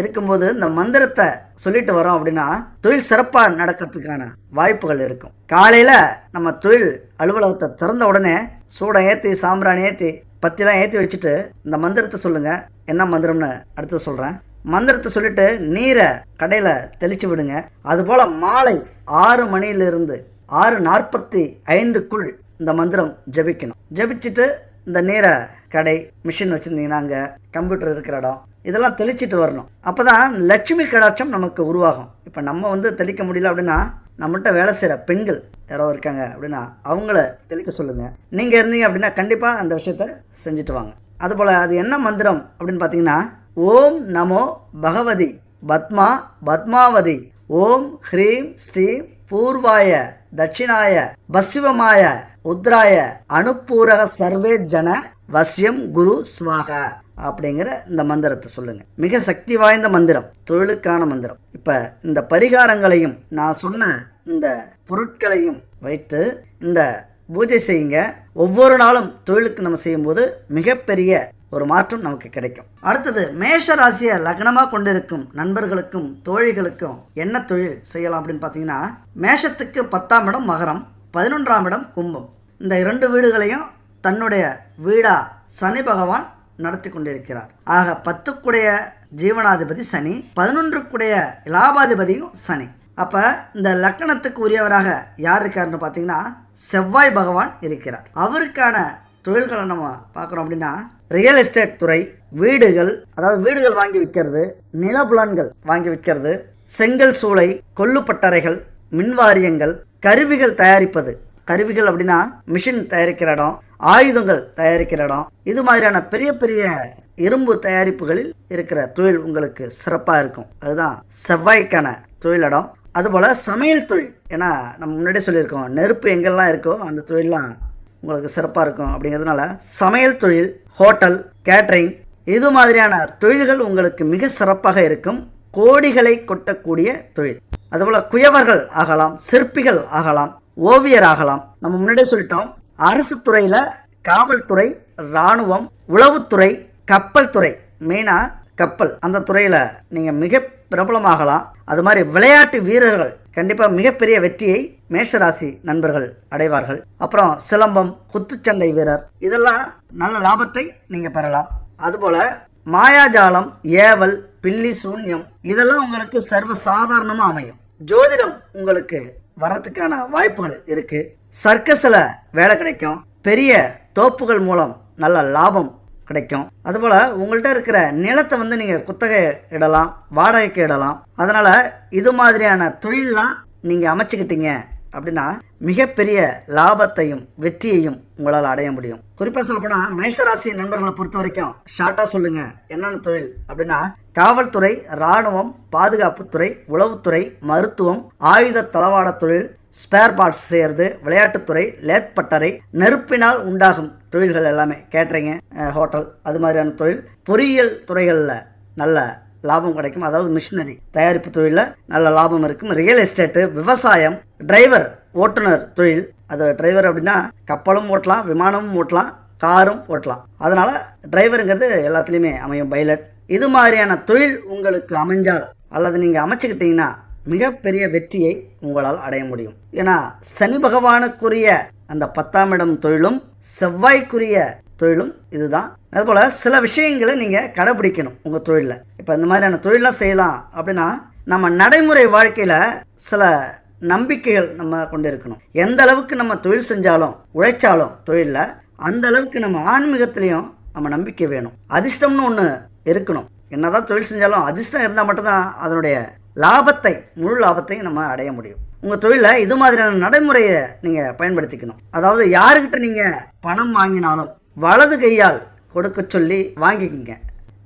இருக்கும்போது இந்த மந்திரத்தை சொல்லிட்டு வரோம் அப்படின்னா தொழில் சிறப்பாக நடக்கிறதுக்கான வாய்ப்புகள் இருக்கும். காலையில் நம்ம தொழில் அலுவலகத்தை திறந்த உடனே சூடம் ஏற்றி சாம்பிராணி ஏற்றி பத்திலாம் ஏற்றி வச்சுட்டு இந்த மந்திரத்தை சொல்லுங்கள் என்ன மந்திரம்னு அடுத்து சொல்கிறேன் மந்திரத்தை சொல்லிட்டு நீரை கடையில் தெளித்து விடுங்க. அதுபோல் மாலை ஆறு மணியிலிருந்து ஆறு நாற்பத்தி ஐந்துக்குள் இந்த மந்திரம் ஜபிக்கணும். ஜபிச்சுட்டு இந்த நீரை கடை மிஷின் வச்சுருந்தீங்கன்னா அங்கே கம்ப்யூட்டர் இருக்கிற இடம் இதெல்லாம் தெளிச்சிட்டு வரணும். அப்போ தான் லட்சுமி கடாட்சம் நமக்கு உருவாகும். இப்போ நம்ம வந்து தெளிக்க முடியல அப்படின்னா நம்மகிட்ட வேலை செய்கிற பெண்கள் யாரோ இருக்காங்க அப்படின்னா அவங்கள தெளிக்க சொல்லுங்கள் நீங்கள் இருந்தீங்க அப்படின்னா கண்டிப்பாக அந்த விஷயத்த செஞ்சுட்டு வாங்க. அதுபோல் அது என்ன மந்திரம் அப்படின்னு பார்த்தீங்கன்னா ஓம் நமோ பகவதி பத்மா பத்மாவதி ஓம் ஹ்ரீம் ஸ்ரீம் பூர்வாய தட்சிணாய பசிவமாய உத்ராய அனுப்பூரக சர்வே ஜன வசியம் குரு ஸ்வாகா அப்படிங்கிற இந்த மந்திரத்தை சொல்லுங்க. மிக சக்தி வாய்ந்த மந்திரம் தொழிலுக்கான மந்திரம். இப்ப இந்த பரிகாரங்களையும் நான் சொன்ன இந்த பொருட்களையும் வைத்து இந்த பூஜை செய்யுங்க. ஒவ்வொரு நாளும் தொழிலுக்கு நம்ம செய்யும்போது மிகப்பெரிய ஒரு மாற்றம் நமக்கு கிடைக்கும். அடுத்தது மேஷ ராசியை லக்னமாக கொண்டிருக்கும் நண்பர்களுக்கும் தோழிகளுக்கும் என்ன தொழில் செய்யலாம் அப்படின்னு பார்த்தீங்கன்னா மேஷத்துக்கு பத்தாம் இடம் மகரம் பதினொன்றாம் இடம் கும்பம். இந்த இரண்டு வீடுகளையும் தன்னுடைய வீடாக சனி பகவான் நடத்தி கொண்டிருக்கிறார் ஆக பத்துக்குடைய ஜீவனாதிபதி சனி பதினொன்றுக்குடைய லாபாதிபதியும் சனி. அப்போ இந்த லக்கணத்துக்கு உரியவராக யார் இருக்காருன்னு பார்த்தீங்கன்னா செவ்வாய் பகவான் இருக்கிறார். அவருக்கான தொழில்களை நம்ம பார்க்குறோம் அப்படின்னா ரியல் எஸ்டேட் துறை வீடுகள் அதாவது வீடுகள் வாங்கி விற்கிறது நிலபுலன்கள் வாங்கி விற்கிறது செங்கல் சூளை கொள்ளுப்பட்டறைகள் மின்வாரியங்கள் கருவிகள் தயாரிப்பது. கருவிகள் அப்படின்னா மிஷின் தயாரிக்கிற இடம் ஆயுதங்கள் தயாரிக்கிற இடம். இது மாதிரியான பெரிய பெரிய இரும்பு தயாரிப்புகளில் இருக்கிற தொழில் உங்களுக்கு சிறப்பாக இருக்கும். அதுதான் செவ்வாய்க்கான தொழிலிடம் அதுபோல் சமையல் தொழில். ஏன்னா நம்ம முன்னாடியே சொல்லியிருக்கோம் நெருப்பு எங்கெல்லாம் இருக்கோ அந்த தொழிலெலாம் உங்களுக்கு சிறப்பாக இருக்கும் அப்படிங்கிறதுனால சமையல் தொழில் ஹோட்டல் கேட்ரிங் இது மாதிரியான தொழில்கள் உங்களுக்கு மிக சிறப்பாக இருக்கும். கோடிகளை கொட்டக்கூடிய தொழில். அதுபோல் குயவர்கள் ஆகலாம் சிற்பிகள் ஆகலாம் ஓவியர் ஆகலாம். நம்ம முன்னாடியே சொல்லிட்டோம் அரசு துறையில் காவல்துறை இராணுவம் உளவுத்துறை கப்பல் துறை மெயினாக கப்பல். அந்த துறையில் நீங்கள் மிக பிரபலமாகலாம். அது மாதிரி விளையாட்டு வீரர்கள் கண்டிப்பாக மிகப்பெரிய வெற்றியை மேஷராசி நண்பர்கள் அடைவார்கள். அப்புறம் சிலம்பம் குத்துச்சண்டை வீரர் இதெல்லாம் நல்ல லாபத்தை நீங்கள் பெறலாம். அதுபோல் மாயாஜாலம் ஏவல் பில்லி சூன்யம் இதெல்லாம் உங்களுக்கு சர்வ சாதாரணமாக அமையும். ஜோதிடம் உங்களுக்கு வரத்துக்கான வாய்ப்புகள் இருக்குது சர்க்கஸில் வேலை கிடைக்கும். பெரிய தோப்புகள் மூலம் நல்ல லாபம் கிடைக்கும். அதுபோல் உங்கள்கிட்ட இருக்கிற நிலத்தை வந்து நீங்கள் குத்தகை இடலாம் வாடகைக்கு இடலாம். அதனால் இது மாதிரியான தொழிலெலாம் நீங்கள் அமைச்சுக்கிட்டீங்க அப்படின்னா மிகப்பெரிய லாபத்தையும் வெற்றியையும் உங்களால் அடைய முடியும். குறிப்பாக சொல்லப்போனால் மேஷராசி நண்பர்களை பொறுத்த வரைக்கும் ஷார்ட்டாக சொல்லுங்கள் என்னென்ன தொழில் அப்படின்னா காவல்துறை இராணுவம் பாதுகாப்புத்துறை உளவுத்துறை மருத்துவம் ஆயுத தளவாட தொழில் ஸ்பேர் பார்ட்ஸ் செய்கிறது விளையாட்டுத்துறை லேத் பட்டறை நெருப்பினால் உண்டாகும் தொழில்கள் எல்லாமே கேட்ரிங்கு ஹோட்டல் அது மாதிரியான தொழில். பொறியியல் துறைகளில் நல்ல லாபம் கிடைக்கும். அதாவது மிஷினரி தயாரிப்பு தொழிலில் நல்ல லாபம் இருக்கும். ரியல் எஸ்டேட்டு விவசாயம் டிரைவர் ஓட்டுநர் தொழில். அது டிரைவர் அப்படின்னா கப்பலும் ஓட்டலாம் விமானமும் ஓட்டலாம் காரும் ஓட்டலாம். அதனால் டிரைவருங்கிறது எல்லாத்துலேயுமே அமையும் பைலட் இது மாதிரியான தொழில் உங்களுக்கு அமைஞ்சால் அல்லது நீங்கள் அமைச்சுக்கிட்டிங்கன்னா மிகப்பெரிய வெற்றியை உங்களால் அடைய முடியும். ஏன்னா சனி பகவானுக்குரிய அந்த பத்தாம் இடம் தொழிலும் செவ்வாய்க்குரிய தொழிலும் இதுதான். அதுபோல் சில விஷயங்களை நீங்கள் கடைபிடிக்கணும் உங்கள் தொழிலில். இப்போ இந்த மாதிரியான தொழிலாம் செய்யலாம் அப்படின்னா நம்ம நடைமுறை வாழ்க்கையில் சில நம்பிக்கைகள் நம்ம கொண்டு இருக்கணும். எந்த அளவுக்கு நம்ம தொழில் செஞ்சாலும் உழைச்சாலும் தொழிலில் அந்த அளவுக்கு நம்ம ஆன்மீகத்திலையும் நம்ம நம்பிக்கை வேணும். அதிர்ஷ்டம்னு ஒன்று இருக்கணும். என்னதான் தொழில் செஞ்சாலும் அதிர்ஷ்டம் இருந்தால் மட்டும்தான் அதனுடைய லாபத்தை முழு லாபத்தையும் நம்ம அடைய முடியும். உங்கள் தொழிலில் இது மாதிரியான நடைமுறையை நீங்கள் பயன்படுத்திக்கணும். அதாவது யாருக்கிட்ட நீங்கள் பணம் வாங்கினாலும் வலது கையால் கொடுக்க சொல்லி வாங்கிக்கோங்க.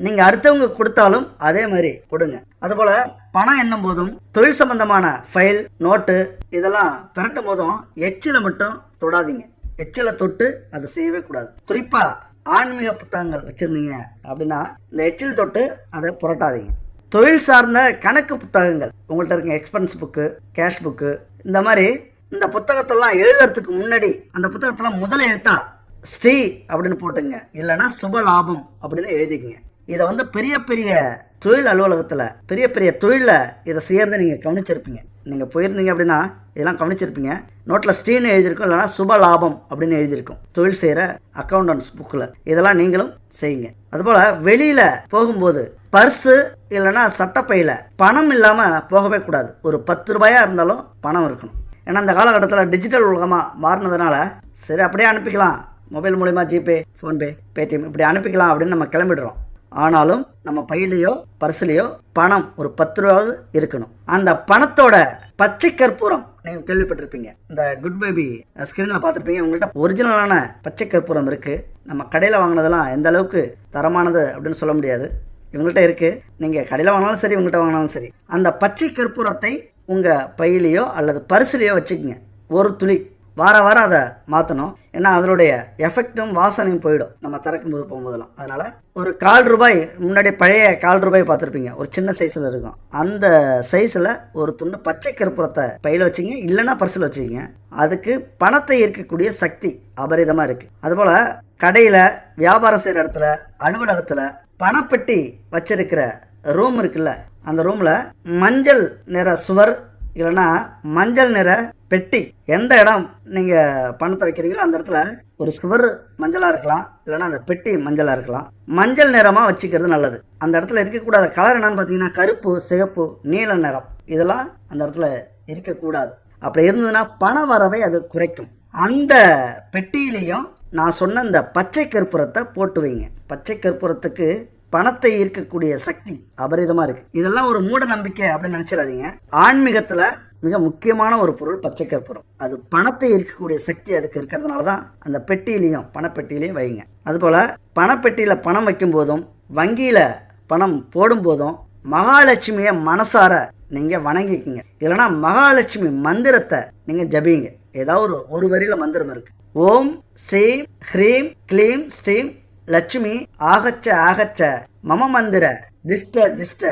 நீங்கள் அடுத்தவங்க கொடுத்தாலும் அதே மாதிரி கொடுங்க. அதுபோல் பணம் என்னும் போதும் தொழில் சம்பந்தமான ஃபைல் நோட்டு இதெல்லாம் திரட்டும் போதும் எச்சில மட்டும் தொடாதீங்க. எச்சில தொட்டு அதை செய்யவே கூடாது. குறிப்பாக ஆன்மீக புத்தகங்கள் வச்சுருந்தீங்க அப்படின்னா இந்த எச்சில் தொட்டு அதை புரட்டாதீங்க. தொழில் சார்ந்த கணக்கு புத்தகங்கள். உங்கள்கிட்ட இருக்க எக்ஸ்பென்ஸ் புக்கு கேஷ் புக்கு இந்த மாதிரி இந்த புத்தகத்தெல்லாம் எழுதுறதுக்கு முன்னாடி அந்த புத்தகத்தெல்லாம் முதல் எழுத்தா ஸ்ரீ அப்படின்னு போட்டுங்க. இல்லைன்னா சுப லாபம் அப்படின்னு எழுதிக்கங்க. இதை வந்து பெரிய பெரிய தொழில் அலுவலகத்தில் பெரிய பெரிய தொழிலில் இதை செய்கிறத நீங்கள் கவனிச்சிருப்பீங்க. நீங்கள் போயிருந்தீங்க அப்படின்னா இதெல்லாம் கவனிச்சிருப்பீங்க. நோட்டில் ஸ்டீன்னு எழுதியிருக்கும் இல்லைனா சுப லாபம் அப்படின்னு எழுதியிருக்கும். தொழில் செய்கிற அக்கௌண்டன்ஸ் புக்கில் இதெல்லாம் நீங்களும் செய்யுங்க. அதுபோல் வெளியில் போகும்போது பர்ஸு இல்லைன்னா சட்டப்பையில் பணம் இல்லாமல் போகவே கூடாது. ஒரு பத்து ரூபாயாக இருந்தாலும் பணம் இருக்கணும். ஏன்னா அந்த காலகட்டத்தில் டிஜிட்டல் உலகமாக மாறினதுனால சரி அப்படியே அனுப்பிக்கலாம். மொபைல் மூலிமா ஜிபே ஃபோன்பே பேடிஎம் இப்படி அனுப்பிக்கலாம் அப்படின்னு நம்ம கிளம்பிடுறோம். ஆனாலும் நம்ம பையிலையோ பரிசுலையோ பணம் ஒரு பத்து ரூபாவது இருக்கணும். அந்த பணத்தோட பச்சை கற்பூரம் நீங்கள் கேள்விப்பட்டிருப்பீங்க. இந்த குட் பேபி ஸ்க்ரீனில் பார்த்துருப்பீங்க உங்கள்கிட்ட ஒரிஜினலான பச்சை கற்பூரம் இருக்குது நம்ம கடையில் வாங்கினதெல்லாம் எந்த அளவுக்கு தரமானது அப்படின்னு சொல்ல முடியாது. இவங்கள்ட்ட இருக்குது நீங்கள் கடையில் வாங்கினாலும் சரி உங்கள்கிட்ட வாங்கினாலும் சரி. அந்த பச்சை கற்பூரத்தை உங்கள் பையிலையோ அல்லது பரிசுலையோ வச்சுக்கோங்க. ஒரு துளி. வார வாரம் அதை மாற்றணும் ஏன்னா அதனுடைய எஃபெக்டும் வாசனையும் போயிடும். நம்ம திறக்கும் போது போகும்போதெல்லாம். அதனால் ஒரு கால் ரூபாய் முன்னாடி பழைய கால் ரூபாய் பார்த்துருப்பீங்க. ஒரு சின்ன சைஸில் இருக்கும். அந்த சைஸில் ஒரு துண்டு பச்சை கருப்புறத்தை பையில் வச்சுங்க. இல்லைன்னா பர்சில் வச்சுக்கிங்க. அதுக்கு பணத்தை ஈர்க்கக்கூடிய சக்தி அபரிதமாக இருக்குது அதுபோல் கடையில் வியாபாரம் செய்கிற இடத்துல அலுவலகத்தில் பணப்பெட்டி வச்சிருக்கிற ரூம் இருக்குல்ல? அந்த ரூமில் மஞ்சள் நிற சுவர் இல்லைன்னா மஞ்சள் நிற பெட்டி எந்த இடம் நீங்கள் பணத்தை வைக்கிறீங்களோ அந்த இடத்துல ஒரு சுவர் மஞ்சளாக இருக்கலாம். இல்லைன்னா அந்த பெட்டி மஞ்சளாக இருக்கலாம். மஞ்சள் நிறமாக வச்சுக்கிறது நல்லது. அந்த இடத்துல இருக்கக்கூடாத கலர் என்னன்னு பார்த்தீங்கன்னா கருப்பு சிகப்பு நீல நிறம். இதெல்லாம் அந்த இடத்துல இருக்கக்கூடாது. அப்படி இருந்ததுன்னா பண வரவை அது குறைக்கும். அந்த பெட்டியிலையும் நான் சொன்ன இந்த பச்சை கற்பூரத்தை போட்டு வைங்க. பச்சை கற்பூரத்துக்கு பணத்தை ஈர்க்கக்கூடிய சக்தி அபரிதமாக இருக்கு. இதெல்லாம் ஒரு மூட நம்பிக்கை அப்படின்னு நினச்சிடாதீங்க. ஆன்மீகத்தில் மிக முக்கியமான ஒரு பொருள் பச்சை கற்பூரம் அது பணத்தை ஈர்க்கக்கூடிய சக்தி அதுக்கு இருக்கிறதுனால தான் அந்த பெட்டியிலையும் பணப்பெட்டியிலையும் வைங்க. அதுபோல் பணப்பெட்டியில் பணம் வைக்கும் போதும் வங்கியில் பணம் போடும்போதும் மகாலட்சுமியை மனசார நீங்கள் வணங்கிக்குங்க. இல்லைன்னா மகாலட்சுமி மந்திரத்தை நீங்கள் ஜபிங்க. ஏதாவது ஒரு ஒரு வரியில் மந்திரம் இருக்கு. ஓம் ஸ்ரீம் ஹ்ரீம் க்ளீம் ஸ்ரீம் லட்சுமி ஆகச்ச ஆகச்ச மம மந்திர திஷ்ட திஷ்ட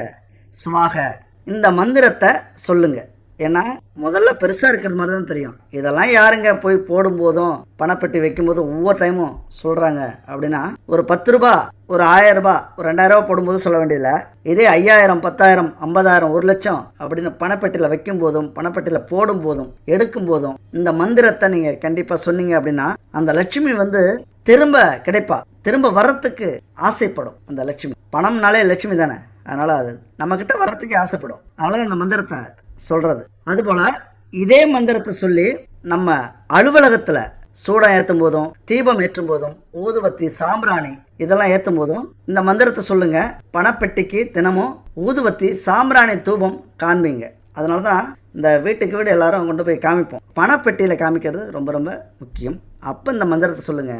சுவாக. இந்த மந்திரத்தை சொல்லுங்கள் ஏன்னா முதல்ல பெருசாக இருக்கிறது மாதிரி தான் தெரியும். இதெல்லாம் யாருங்க போய் போடும்போதும் பணப்பெட்டி வைக்கும்போதும் ஒவ்வொரு டைமும் சொல்கிறாங்க அப்படின்னா ஒரு பத்து ரூபா ஒரு ஆயிரம் ரூபாய் ஒரு ரெண்டாயிரம் போடும்போது சொல்ல வேண்டியதில்லை. இதே ஐயாயிரம் பத்தாயிரம் ஐம்பதாயிரம் ஒரு லட்சம் அப்படின்னு பணப்பெட்டியில் வைக்கும் போதும் பணப்பெட்டியில் போடும் போதும் எடுக்கும் போதும் இந்த மந்திரத்தை நீங்கள் கண்டிப்பாக சொன்னீங்க அப்படின்னா அந்த லட்சுமி வந்து திரும்ப கிடைப்பா. திரும்ப வர்றதுக்கு ஆசைப்படும் அந்த லட்சுமி. பணம்னாலே லட்சுமி தானே. அதனால் அது நம்மக்கிட்ட வர்றதுக்கே வர்றதுக்கு ஆசைப்படும். அதனால் இந்த மந்திரத்தை சொல்கிறது அதுபோல் இதே மந்திரத்தை சொல்லி நம்ம அலுவலகத்தில் சூடம் ஏற்றும் போதும் தீபம் ஏற்றும் போதும் ஊதுபத்தி சாம்பிராணி இதெல்லாம் ஏற்றும் போதும் இந்த மந்திரத்தை சொல்லுங்க. பணப்பெட்டிக்கு தினமும் ஊதுபத்தி சாம்பிராணி தூபம் காண்பீங்க. அதனால தான் இந்த வீட்டுக்கு வீடு எல்லாரும் கொண்டு போய் காமிப்போம். பணப்பெட்டியில் காமிக்கிறது ரொம்ப ரொம்ப முக்கியம். அப்போ இந்த மந்திரத்தை சொல்லுங்க.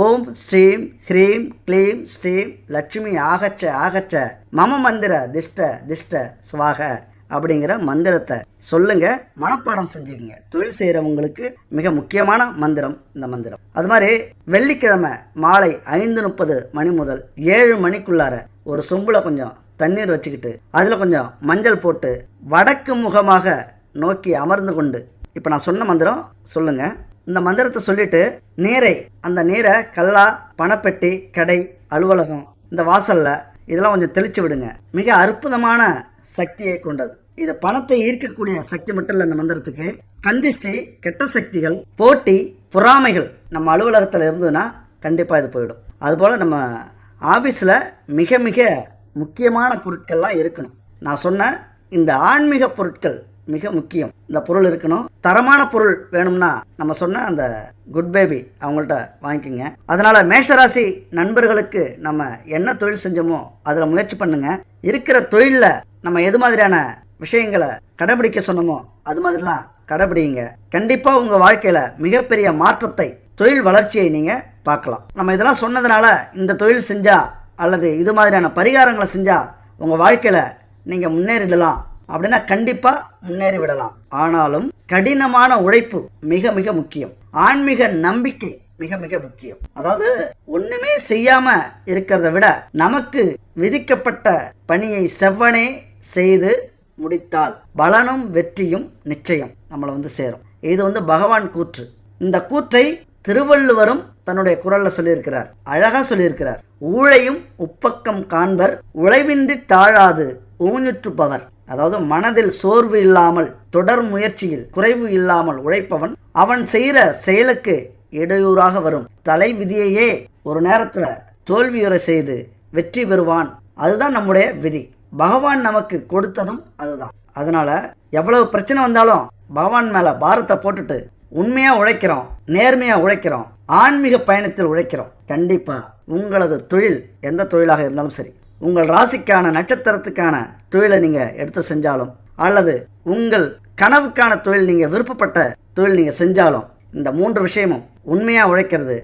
ஓம் ஸ்ரீம் ஹ்ரீம் க்ளீம் ஸ்ரீம் லட்சுமி ஆகச்ச ஆகச்ச மம மந்திர திஷ்ட திஷ்ட சுவாக. அப்படிங்கிற மந்திரத்தை சொல்லுங்க மனப்பாடம் செஞ்சுக்கங்க. தொழில் செய்கிறவங்களுக்கு மிக முக்கியமான மந்திரம் இந்த மந்திரம். அது மாதிரி வெள்ளிக்கிழமை மாலை ஐந்து முப்பது மணி முதல் ஏழு மணிக்குள்ளார ஒரு சொம்புல கொஞ்சம் தண்ணீர் வச்சுக்கிட்டு அதில் கொஞ்சம் மஞ்சள் போட்டு வடக்கு முகமாக நோக்கி அமர்ந்து கொண்டு இப்போ நான் சொன்ன மந்திரம் சொல்லுங்க. இந்த மந்திரத்தை சொல்லிட்டு நீரை அந்த நீரை கல்லா பணப்பெட்டி கடை அலுவலகம் இந்த வாசலில் இதெல்லாம் கொஞ்சம் தெளித்து விடுங்க. மிக அற்புதமான சக்தியை கொண்டது. இது பணத்தை ஈர்க்கக்கூடிய சக்தி மட்டும் இல்லை இந்த மந்திரத்துக்கு. கந்திஷ்டி கெட்ட சக்திகள் போட்டி பொறாமைகள் நம்ம அலுவலகத்தில் இருந்ததுன்னா கண்டிப்பாக இது போயிடும். அதுபோல் நம்ம ஆஃபீஸில் மிக மிக முக்கியமான பொருட்கள்லாம் இருக்கணும். நான் சொன்ன இந்த ஆன்மீக பொருட்கள் மிக முக்கியம். இந்த பொருள் இருக்கணும். தரமான பொருள் வேணும்னா நம்ம சொன்ன அந்த குட் பேபி அவங்கள்ட்ட வாங்கிக்கோங்க. அதனால் மேஷராசி நண்பர்களுக்கு நம்ம என்ன தொழில் செஞ்சோமோ அதில் முயற்சி பண்ணுங்க. இருக்கிற தொழிலில் நம்ம எது மாதிரியான விஷயங்களை கடைபிடிக்க சொன்னோமோ அது மாதிரிலாம் கடைபிடிங்க. கண்டிப்பாக உங்கள் வாழ்க்கையில் மிகப்பெரிய மாற்றத்தை தொழில் வளர்ச்சியை நீங்கள் பார்க்கலாம். நம்ம இதெல்லாம் சொன்னதுனால இந்த தொழில் செஞ்சால் அல்லது இது மாதிரியான பரிகாரங்களை செஞ்சால் உங்கள் வாழ்க்கையில் நீங்கள் முன்னேறிடலாம். அப்படின்னா கண்டிப்பாக முன்னேறி விடலாம். ஆனாலும் கடினமான உழைப்பு மிக மிக முக்கியம். ஆன்மீக நம்பிக்கை மிக மிக முக்கியம். அதாவது ஒண்ணுமே செய்யாம இருக்கிறத விட நமக்கு விதிக்கப்பட்ட பணியை செவ்வனே செய்து முடித்தால் பலனும் வெற்றியும் நிச்சயம் நம்மளை வந்து சேரும். இது வந்து பகவான் கூற்று. இந்த கூற்றை திருவள்ளுவரும் தன்னுடைய குரல்ல சொல்லியிருக்கிறார். அழகா சொல்லியிருக்கிறார். ஊழையும் உப்பக்கம் காண்பர் உழைவின்றி தாழாது ஊஞ்சுற்றுப்பவர் அதாவது மனதில் சோர்வு இல்லாமல் தொடர் முயற்சியில் குறைவு இல்லாமல் உழைப்பவன் அவன் செய்கிற செயலுக்கு இடையூறாக வரும். தலை விதியையே ஒரு நேரத்தில் தோல்வியுறை செய்து வெற்றி பெறுவான். அதுதான் நம்முடைய விதி. பகவான் நமக்கு கொடுத்ததும் அதுதான். அதனால எவ்வளவு பிரச்சனை வந்தாலும் பகவான் மேல பாரத்தை போட்டுட்டு உண்மையா உழைக்கிறோம் நேர்மையா உழைக்கிறோம் ஆன்மீக பயணத்தில் உழைக்கிறோம். கண்டிப்பா உங்களது தொழில் எந்த தொழிலாக இருந்தாலும் சரி உங்கள் ராசிக்கான நட்சத்திரத்துக்கான தொழிலை நீங்க எடுத்து செஞ்சாலும் அல்லது உங்கள் கனவுக்கான தொழில் நீங்க விருப்பப்பட்ட தொழில் நீங்க செஞ்சாலும் இந்த மூன்று விஷயமும் உண்மையா உழைக்கிறது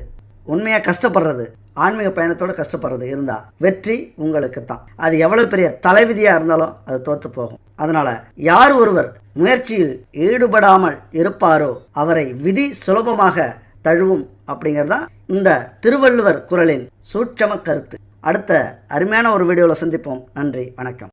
உண்மையாக கஷ்டப்படுறது ஆன்மீக பயணத்தோட கஷ்டப்படுறது இருந்தா வெற்றி உங்களுக்கு தான் அது எவ்வளவு பெரிய தலைவிதியா இருந்தாலும் அது தோத்து போகும். அதனால யார் ஒருவர் முயற்சியில் ஈடுபடாமல் இருப்பாரோ அவரை விதி சுலபமாக தழுவும் அப்படிங்கிறது தான் இந்த திருவள்ளுவர் குரலின் சூட்சம கருத்து. அடுத்த அருமையான ஒரு வீடியோவில் சந்திப்போம். நன்றி வணக்கம்.